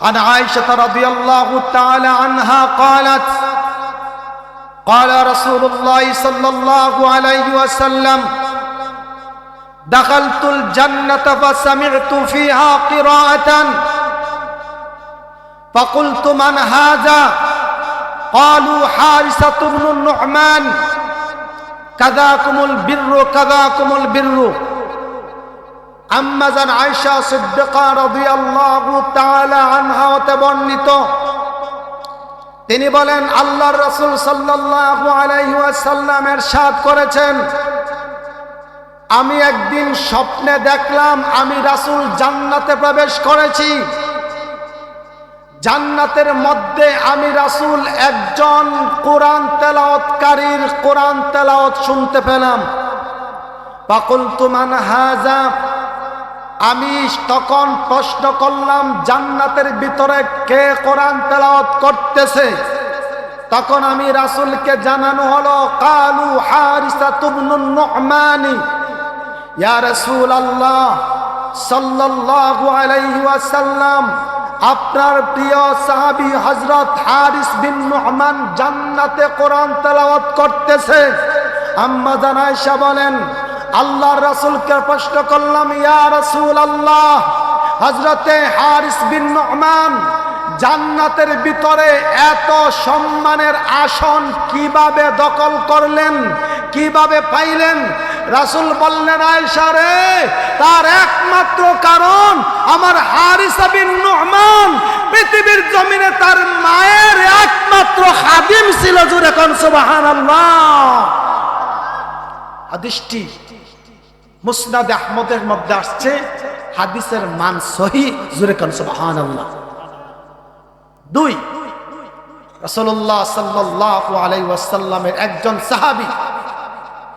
عن عائشة رضي الله تعالى عنها قالت قال رسول الله صلى الله عليه وسلم دخلت الجنة فسمعت فيها قراءة فقلت من هذا قالوا حارثة بن النعمان كذاكم البر كذاكم البر আম্মাজান আয়সা সিদ্দিকা রাদিয়াল্লাহু তাআলা আনহা হতে বর্ণিত। তিনি বলেন, আল্লাহর রাসূল সাল্লাল্লাহু আলাইহি ওয়াসাল্লামের সাথ করেছেন। আমি একদিন স্বপ্নে দেখলাম, আমি রাসূল জান্নাতে প্রবেশ করেছি। জান্নাতের মধ্যে আমি রাসূল একজন কোরআন তেলাওয়াতকারীর কোরআন তেলাওয়াত শুনতে পেলাম। ফাকুলতু মান হাযা আমি তখন প্রশ্ন করলাম, জান্নাতের ভিতরে কে কোরআন তেলাওয়াত করতেছে? তখন আমি রাসুলকে জানানো হলো, কালু হারিসা তুবনুন নুমানি। ইয়া রাসূলুল্লাহ সাল্লাল্লাহু আলাইহি ওয়াসাল্লাম, আপনার প্রিয় সাহাবী হযরত হারিস বিন নুমান জান্নাতে কোরআন তেলাওয়াত করতেছে। আম্মা জানাইশা বলেন আল্লাহর রাসূলকে প্রশ্ন করলাম, ইয়া রাসূল আল্লাহ হযরতে হারিস বিন নুমান, জান্নাতের ভিতরে এত সম্মানের আসন কীভাবে দখল করলেন, কীভাবে পাইলেন? রাসূল বললেন, আয়েশা রে, তার একমাত্র কারণ আমার হারিসা বিন নুমান, পৃথিবীর জমিনে তার মায়ের একমাত্র খাদিম ছিল জুরে কোন, সুবহানাল্লাহ। হাদিসটি মুসনাদ আহমদের মধ্যে আসছে হাদিসের মান সহি জুরে কান সুবহানাল্লাহ দুই রাসূলুল্লাহ সাল্লাল্লাহু আলাইহি ওয়াসাল্লামের একজন সাহাবী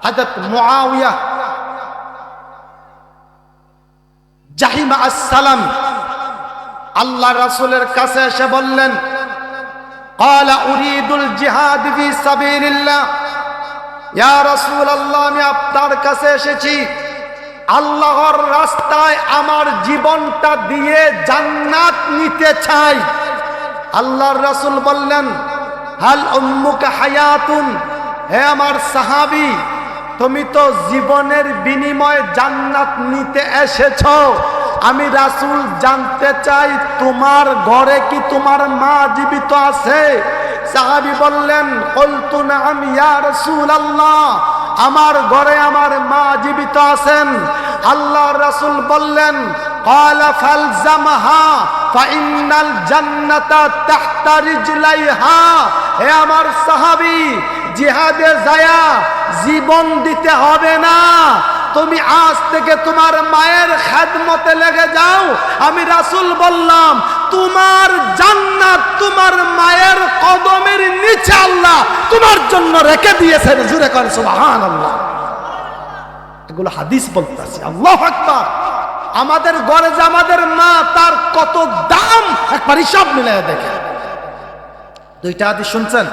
হযরত মুআবিয়া জাহিমা আসসালাম আল্লাহ রাসূলের কাছে এসে বললেন قال اريد الجهاد في سبيل الله ইয়া রাসূলুল্লাহ, আমি আপনার কাছে এসেছি। আল্লাহর রাস্তায় আমার জীবনটা দিয়ে জান্নাত নিতে চাই। আল্লাহর রাসূল বললেন, হাল উম্মুকা হায়াতুন? হে আমার সাহাবি, তুমি তো জীবনের বিনিময়ে জান্নাত নিতে এসেছ। আমি রাসূল জানতে চাই তোমার ঘরে কি তোমার মা জীবিত আছে সাহাবি বললেন কলতু নাম ইয়া রাসূলুল্লাহ আমার ঘরে আমার মা জীবিত আছেন আল্লাহর রাসূল বললেন قال فالزمها فإن الجنة تحت رجليها হে আমার সাহাবী জিহাদে যায়া জীবন দিতে হবে না তুমি আজ থেকে তোমার মায়ের খেদমতে লেগে যাও। আমি রাসূল বললাম, তোমার জান্নাত তোমার মায়ের কদমের নিচে আল্লাহ তোমার জন্য রেখে দিয়েছেন। জুরে করেন সুবহানাল্লাহ। এগুলো হাদিস বলতেছি। আল্লাহু আকবার। আমাদের ঘরে যে আমাদের মা, তার কত দাম? একবার হিসাব মিলাই দেখে দুইটা হাদিস শুনছেন?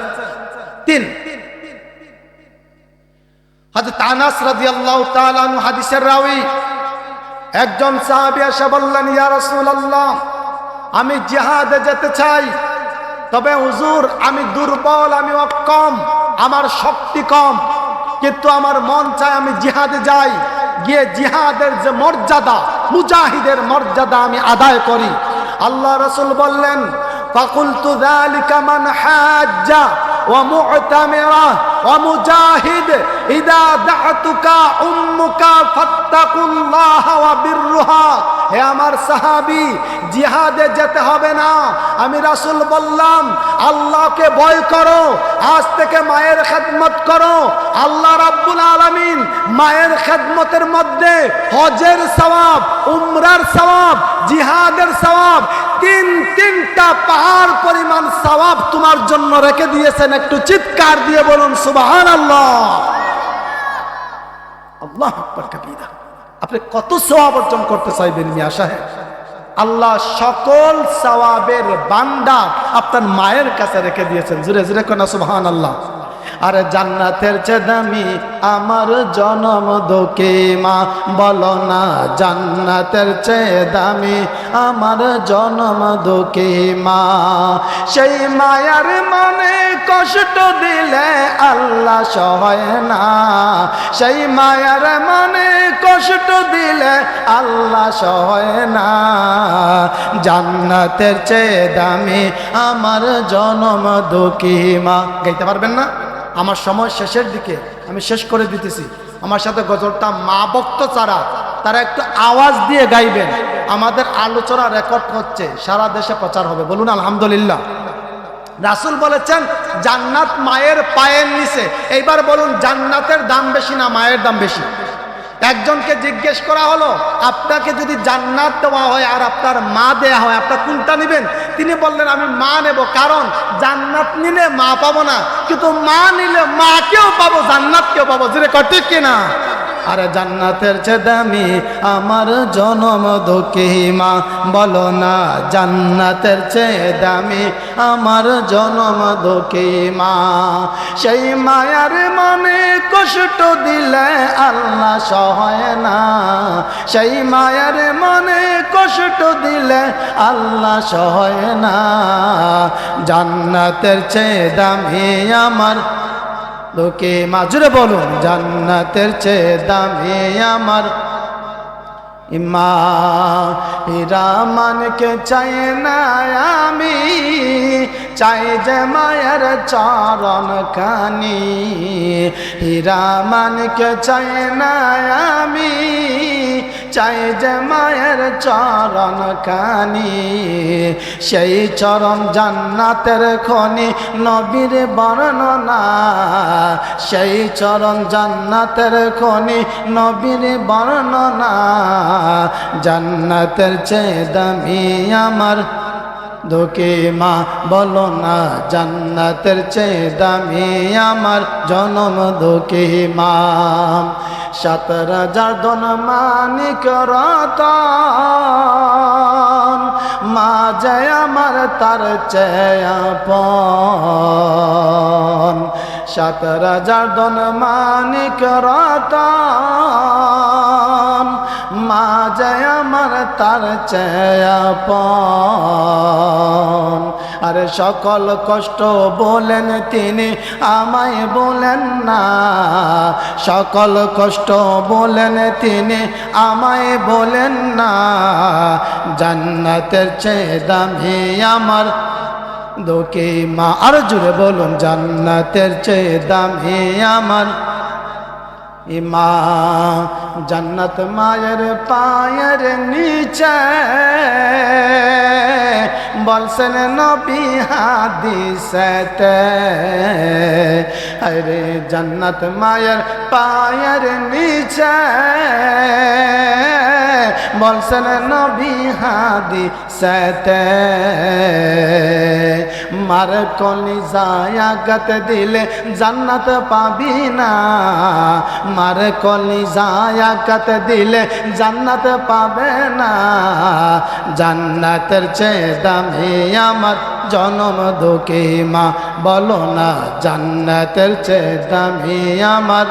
তিন হাদিসের একজন বললেন আমি জিহাদে যেতে চাই, তবে হুজুর, আমি দুর্বল, আমি অক্ষম, আমার শক্তি কম, কিন্তু আমার মন চায় আমি জিহাদে যাই, গিয়ে জিহাদের যে মর্যাদা, মুজাহিদের মর্যাদা আমি আদায় করি। আল্লাহ রসুল বললেন ফাকুল তু মান হাজ্জা ومعتمرة ومجاهد إذا دعتك أمك فاتقوا الله وبرها. হে আমার সাহাবি, জিহাদে যেতে হবে না। আমি রাসূল বললাম, আল্লাহকে ভয় করো, আজ থেকে মায়ের খেদমত করো। আল্লাহ রাব্বুল আলামিন মায়ের খেদমতের মধ্যে হজের সওয়াব, উমরার সওয়াব, জিহাদের সওয়াব, তিন তিনটা পাহাড় পরিমাণ সওয়াব তোমার জন্য রেখে দিয়েছেন। একটু চিৎকার দিয়ে বলুন, সুবহানাল্লাহ। আল্লাহ আকবার, কাবীরা। আপনি কত সওয়াব অর্জন করতে চাইবেন, মিয়া সাহেব? আল্লাহ সকল সওয়াবের বান্ডা আপনার মায়ের কাছে রেখে দিয়েছেন। জুড়ে জুড়ে কোনা সুবহানাল্লাহ। আর জান্নাতের চেয়ে দামি আমার জনম দোকে মা, বলো না জান্নাতের চেয়ে দামি আমার জনম দোকে মা। সেই মায়ার মনে কষ্ট দিলে আল্লাহ সহায় না। সেই মায়ার মনে কষ্ট দিলে আল্লাহ সহায় না। জান্নাতের চেয়ে দামি আমার জনম দুঃখী মা। গাইতে পারবেন না? আমার সময় শেষের দিকে আমি শেষ করে দিতেছি। আমার সাথে গজলটা মা ভক্ত চারা তারা একটু আওয়াজ দিয়ে গাইবেন। আমাদের আলোচনা রেকর্ড হচ্ছে, সারা দেশে প্রচার হবে। বলুন, আলহামদুলিল্লাহ। রাসুল বলেছেন, জান্নাত মায়ের পায়ের নিচে। এইবার বলুন, জান্নাতের দাম বেশি না মায়ের দাম বেশি? একজনকে জিজ্ঞেস করা হলো, আপনাকে যদি জান্নাত দেওয়া হয় আর আপনার মা দেয়া হয়, আপনার কোনটা নেবেন? তিনি বললেন, আমি মা নেব, কারণ জান্নাত নিলে মা পাবো না। কিন্তু মা নিলে মাকেও পাবো, জান্নাতকেও পাবো। যেটা কঠিক কিনা? আরে জান্নাতের চেয়ে দামি আমার জনম দুঃখী মা। বলো না, জান্নাতের চেয়ে দামি আমার জনম দুঃখী মা। সেই মায়ার মনে কষ্ট দিলে আল্লাহ সহায় না। সেই মায়ার মনে কষ্ট দিলে আল্লাহ সহায় না। জান্নাতের চেয়ে দামি আমার লোকে মাজুরে বলুন, জান্নাতের চেয়ে দামি আমার। ইমা হিরামানকে চাই না আমি, চাই যে মায়ের চরণ কানি। হিরামানকে চাই না আমি চাই যে মায়ের চরণ কানি। সেই চরণ জান্নাতের খনি, নবীর বর্ণনা। সেই চরণ জান্নাতের খনি, নবীর বর্ণনা। জান্নাতের চেয়ে দামি আমার দুঃখী মা, বলো না, জান্নাতের চেয়ে দামি আমার জনম দুঃখী মা। সাত রাজার দন মানিক মা যায় আমার তার চেয়াপন সাত রাজার দন মানিক রতন, মা যায় আমার তার চেয়া চেয়াপন। আরে সকল কষ্ট বলেন তিনি, আমায় বলেন না। সকল কষ্ট বলেন তিনি, আমায় বলেন না। জান্নাতের চেয়ে দামি আমার দোকে মা, আর জুড়ে বলুন, জান্নাতের চেয়ে দামি আমার ইমা জান্নাত মায়ের পায়ের নিচে বলছেন, নবী হাদিসেতে, আরে জান্নাত মায়ের পায়ের নিচে বলছেন, নবী হাদিসেতে মার কলি জায়াগত দিলে জান্নাত পাবি না। মার কলি জায়াগত দিলে জান্নাত পাবে না। জান্নাতের চেয়ে দামি আমার জনম দুঃখী মা। বলো না, জান্নাতের চেয়ে দামি আমার